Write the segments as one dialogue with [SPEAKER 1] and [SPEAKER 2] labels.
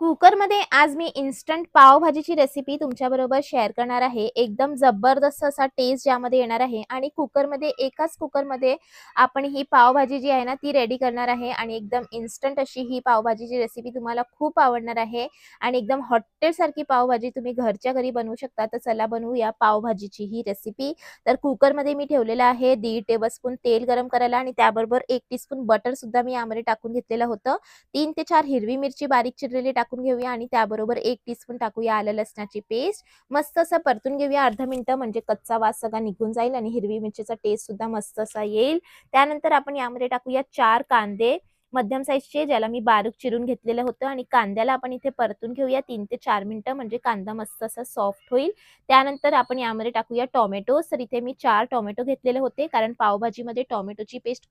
[SPEAKER 1] कुकरमध्ये आज मी इन्स्टंट पावभाजीची रेसिपी तुमच्याबरोबर शेअर करणार आहे. एकदम जबरदस्त असा टेस्ट ज्यामध्ये येणार आहे आणि कुकरमध्ये एकाच कुकरमध्ये आपण ही पावभाजी जी आहे ना, ती रेडी करणार आहे आणि एकदम इन्स्टंट अशी ही पावभाजीची रेसिपी तुम्हाला खूप आवडणार आहे आणि एकदम हॉटेलसारखी पावभाजी तुम्ही घरच्या घरी बनवू शकता. तर चला बनवूया पावभाजीची ही रेसिपी. तर कुकरमध्ये मी ठेवलेलं आहे दीड टेबलस्पून तेल गरम करायला आणि त्याबरोबर एक टीस्पून बटर सुद्धा मी यामध्ये टाकून घेतलेलं होतं. तीन ते चार हिरवी मिरची बारीक चिरलेली टाकून घेऊया आणि त्याबरोबर एक टीस्पून टाकूया आलं लसणाची पेस्ट. मस्त असं परतून घेऊया अर्धा मिनिटं म्हणजे कच्चा वास सगळा निघून जाईल आणि हिरवी मिरचीचा टेस्ट सुद्धा मस्त असा येईल. त्यानंतर आपण यामध्ये टाकूया चार कांदे मध्यम साईजचे ज्याला मी बारीक चिरून घेतलेलं होतं आणि कांद्याला आपण इथे परतून घेऊया तीन ते चार मिनिटं म्हणजे कांदा मस्त असा सॉफ्ट होईल. त्यानंतर आपण यामध्ये टाकूया टोमॅटो तर इथे मी चार टोमॅटो घेतलेले होते कारण पावभाजीमध्ये टोमॅटोची पेस्ट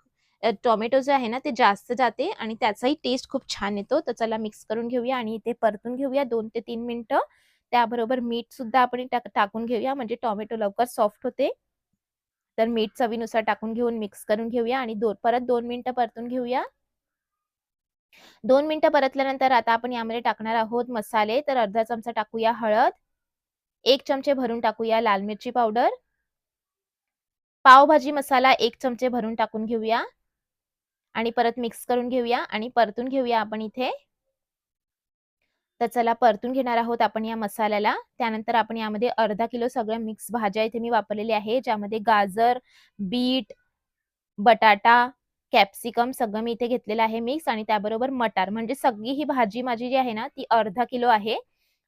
[SPEAKER 1] टोमॅटो जे आहे ना, ते जास्त जाते आणि त्याचाही टेस्ट खूप छान येतो. तर चला मिक्स करून घेऊया आणि इथे परतून घेऊया दोन ते तीन मिनटं त्याबरोबर मीठ सुद्धा आपण टाक टाकून घेऊया म्हणजे टोमॅटो लवकर सॉफ्ट होते. तर मीठ चवीनुसार टाकून घेऊन मिक्स करून घेऊया आणि दो परत दोन मिनिटं परतून घेऊया. दोन मिनिटं परतल्यानंतर आता आपण यामध्ये टाकणार आहोत मसाले. तर अर्धा चमचा टाकूया हळद. एक चमचे भरून टाकूया लाल मिरची पावडर. पावभाजी मसाला एक चमचे भरून टाकून घेऊया. आणि परत मिक्स करून घेऊया आणि परतून घेऊया आपण इथे. तर चला परतून घेणार आहोत आपण या मसाल्याला. त्यानंतर आपण यामध्ये अर्धा किलो सगळ्या मिक्स भाज्या इथे मी वापरलेल्या आहे. ज्यामध्ये गाजर, बीट, बटाटा, कॅप्सिकम सगळं मी इथे घेतलेलं आहे मिक्स आणि त्याबरोबर मटार म्हणजे सगळी ही भाजी माझी जी आहे ना, ती अर्धा किलो आहे.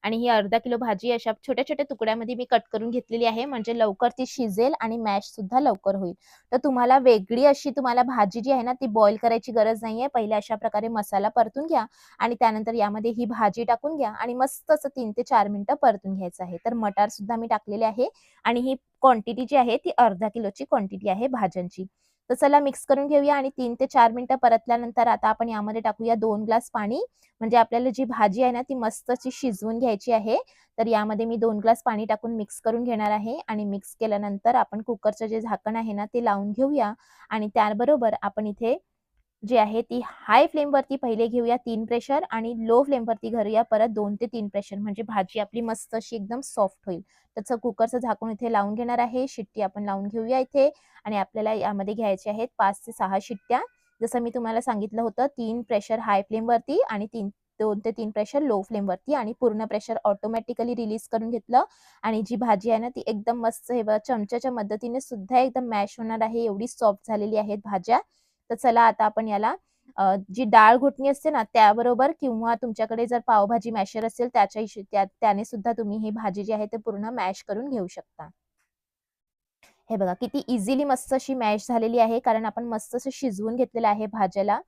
[SPEAKER 1] आणि ही अर्धा किलो भाजी अशा छोट्या-छोट्या तुकड्यामध्ये मी कट करून घेतलेली आहे. म्हणजे लवकर ती शिजेल आणि मॅश सुद्धा लवकर होईल. तर तुम्हाला वेगळी अशी तुम्हाला भाजी जी आहे ना, ती बॉईल करायची गरज नाहीये. पहिले अशा प्रकारे मसाला परतून घ्या आणि त्यानंतर यामध्ये ही भाजी टाकून घ्या आणि मस्त असं तीन ते चार मिनिटं परतून घ्यायचं आहे. तर मटार सुद्धा मी टाकलेले आहे आणि ही क्वांटिटी जी आहे ती अर्धा किलोची क्वांटिटी आहे भाज्यांची. तर चला मिक्स करून घेऊया आणि तीन ते चार मिनिटं परतल्यानंतर आता आपण यामध्ये टाकूया दोन ग्लास पाणी. म्हणजे आपल्याला जी भाजी आहे ना, ती मस्त अशी शिजवून घ्यायची आहे. तर यामध्ये मी दोन ग्लास पाणी टाकून मिक्स करून घेणार आहे आणि मिक्स केल्यानंतर आपण कुकरचं जे झाकण आहे ना, ते लावून घेऊया आणि त्याबरोबर आपण इथे जी आहे ती हाय फ्लेमवरती पहिले घेऊया तीन प्रेशर आणि लो फ्लेमवरती घरूया परत दोन ते तीन प्रेशर म्हणजे भाजी आपली मस्त अशी एकदम सॉफ्ट होईल. त्याचं कुकरचं झाकून इथे लावून घेणार आहे. शिट्टी आपण लावून घेऊया इथे आणि आपल्याला यामध्ये घ्यायचे आहेत पाच ते सहा शिट्ट्या. जसं मी तुम्हाला सांगितलं होतं तीन प्रेशर हाय फ्लेमवरती आणि 3 2 ते तीन प्रेशर लो फ्लेमवरती आणि पूर्ण प्रेशर ऑटोमॅटिकली रिलीज करून घेतलं आणि जी भाजी आहे ना, ती एकदम मस्त हे चमच्याच्या मदतीने सुद्धा एकदम मॅश होणार आहे. एवढी सॉफ्ट झालेली आहेत भाज्या. तर चला आता आपण याला जी डाळ घोटणी असते ना, त्याबरोबर किंवा तुमच्याकडे जर पावभाजी मॅशर असेल त्याच्या त्या त्याने सुद्धा तुम्ही ही भाजी जी आहे ते पूर्ण मॅश करून घेऊ शकता. हे बघा किती इझिली मस्त अशी मॅश झालेली आहे कारण आपण मस्त असं शिजवून घेतलेलं आहे भाज्याला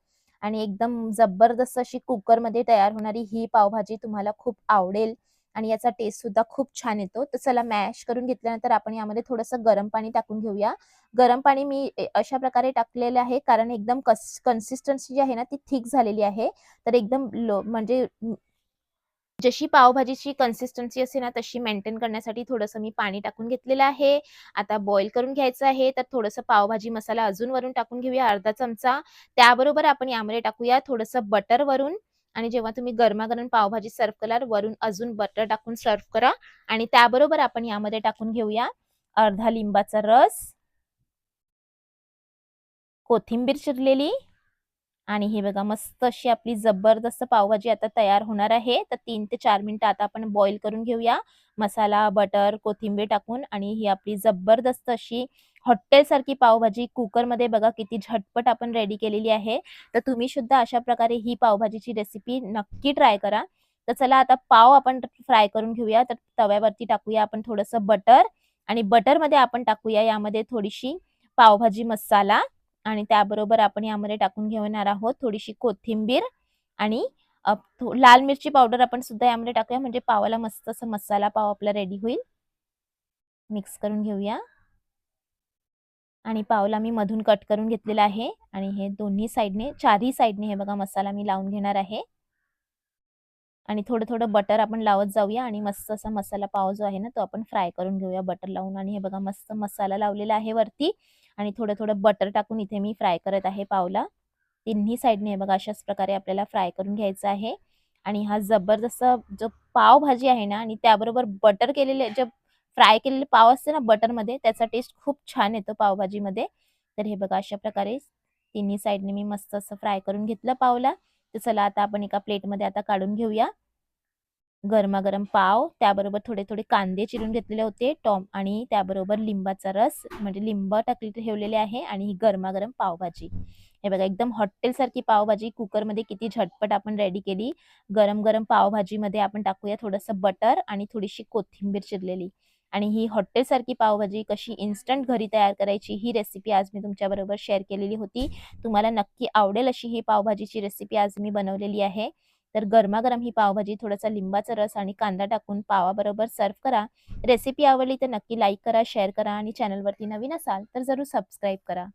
[SPEAKER 1] आणि एकदम जबरदस्त अशी कुकरमध्ये तयार होणारी ही पावभाजी तुम्हाला खूप आवडेल आणि याचा टेस्ट सुद्धा खूप छान येतो. तर चला मॅश करून घेतल्यानंतर आपण यामध्ये थोडंसं गरम पाणी टाकून घेऊया. गरम पाणी मी अशा प्रकारे टाकलेलं आहे कारण एकदम कस कन्सिस्टन्सी जी आहे ना, ती थिक झालेली आहे. तर एकदम लो म्हणजे जशी पावभाजीची कन्सिस्टन्सी असते ना, तशी मेंटेन करण्यासाठी थोडंसं मी पाणी टाकून घेतलेलं आहे. आता बॉईल करून घ्यायचं आहे. तर थोडंसं पावभाजी मसाला अजून वरून टाकून घेऊया अर्धा चमचा. त्याबरोबर आपण यामध्ये टाकूया थोडंसं बटर वरून आणि जेव्हा तुम्ही गरमागरम पावभाजी सर्व्ह कराल, वरून अजून बटर टाकून सर्व्ह करा आणि त्याबरोबर आपण यामध्ये टाकून घेऊया अर्धा लिंबाचा रस. कोथिंबीर चिरलेली आणि हे बघा मस्त अशी आपली जबरदस्त पावभाजी आता तयार होणार आहे. तर तीन ते चार मिनिटं आता आपण बॉईल करून घेऊया. मसाला, बटर, कोथिंबीर टाकून आणि ही आपली जबरदस्त अशी हॉटेलसारखी पावभाजी कुकरमध्ये बघा किती झटपट आपण रेडी केलेली आहे. तर तुम्ही सुद्धा अशा प्रकारे ही पावभाजीची रेसिपी नक्की ट्राय करा. तर चला आता पाव आपण फ्राय करून घेऊया. तर तव्यावरती टाकूया आपण थोडंसं बटर आणि बटरमध्ये आपण टाकूया यामध्ये थोडीशी पावभाजी मसाला आणि त्याबरोबर आपण यामध्ये टाकून घेणार आहोत थोडीशी कोथिंबीर आणि लाल मिरची पावडर आपण सुद्धा यामध्ये टाकूया म्हणजे पावाला मस्त असा मसाला पाव आपला रेडी होईल. मिक्स करून घेऊया. आणि पावला मी मधून कट करून घेतलेला आहे आणि हे दोन्ही साईडने चारही साईडने हे बघा मसाला मी लावून घेणार आहे. आणि थोडं-थोडं बटर आपण लावत जाऊया आणि मस्त असा मसाला पाव जो आहे ना, तो आपण फ्राय करून घेऊया बटर लावून आणि हे बघा मस्त मसाला लावलेला आहे वरती आणि थोडं-थोडं बटर टाकून इथे मी फ्राय करत आहे पावला. तिन्ही साईडने हे बघा अशाच प्रकारे आपल्याला फ्राय करून घ्यायचं आहे आणि हा जबरदस्त जो पावभाजी आहे ना आणि त्याबरोबर बटर केलेले जे फ्राय केलेले पाव असते ना बटरमध्ये त्याचा टेस्ट खूप छान येतो पावभाजीमध्ये. तर हे बघा अशा प्रकारे तिन्ही साईडने मी मस्त असं फ्राय करून घेतलं पावला. तर चला आता आपण एका प्लेटमध्ये आता काढून घेऊया. गरमागरम पाव त्याबरोबर थोडे थोडे कांदे चिरून घेतलेले होते टॉम आणि त्याबरोबर लिंबाचा रस म्हणजे लिंब टाकले ठेवलेले आहे आणि ही गरमागरम पावभाजी. हे बघा एकदम हॉटेलसारखी पावभाजी कुकरमध्ये किती झटपट आपण रेडी केली. गरम गरम पावभाजीमध्ये आपण टाकूया थोडंसं बटर आणि थोडीशी कोथिंबीर चिरलेली. आणि ही हॉटेलसारखी पावभाजी कशी इन्स्टंट घरी तयार करायची ही रेसिपी आज मी तुमच्याबरोबर शेअर केलेली होती. तुम्हाला नक्की आवडेल अशी ही पावभाजीची रेसिपी आज मी बनवलेली आहे. तर गरमागरम ही पावभाजी थोडासा लिंबाचा रस आणि कांदा टाकून पावाबरोबर सर्व करा. रेसिपी आवडली तर नक्की लाईक करा शेअर करा आणि चॅनलवरती नवीन असाल तर जरूर सबस्क्राईब करा.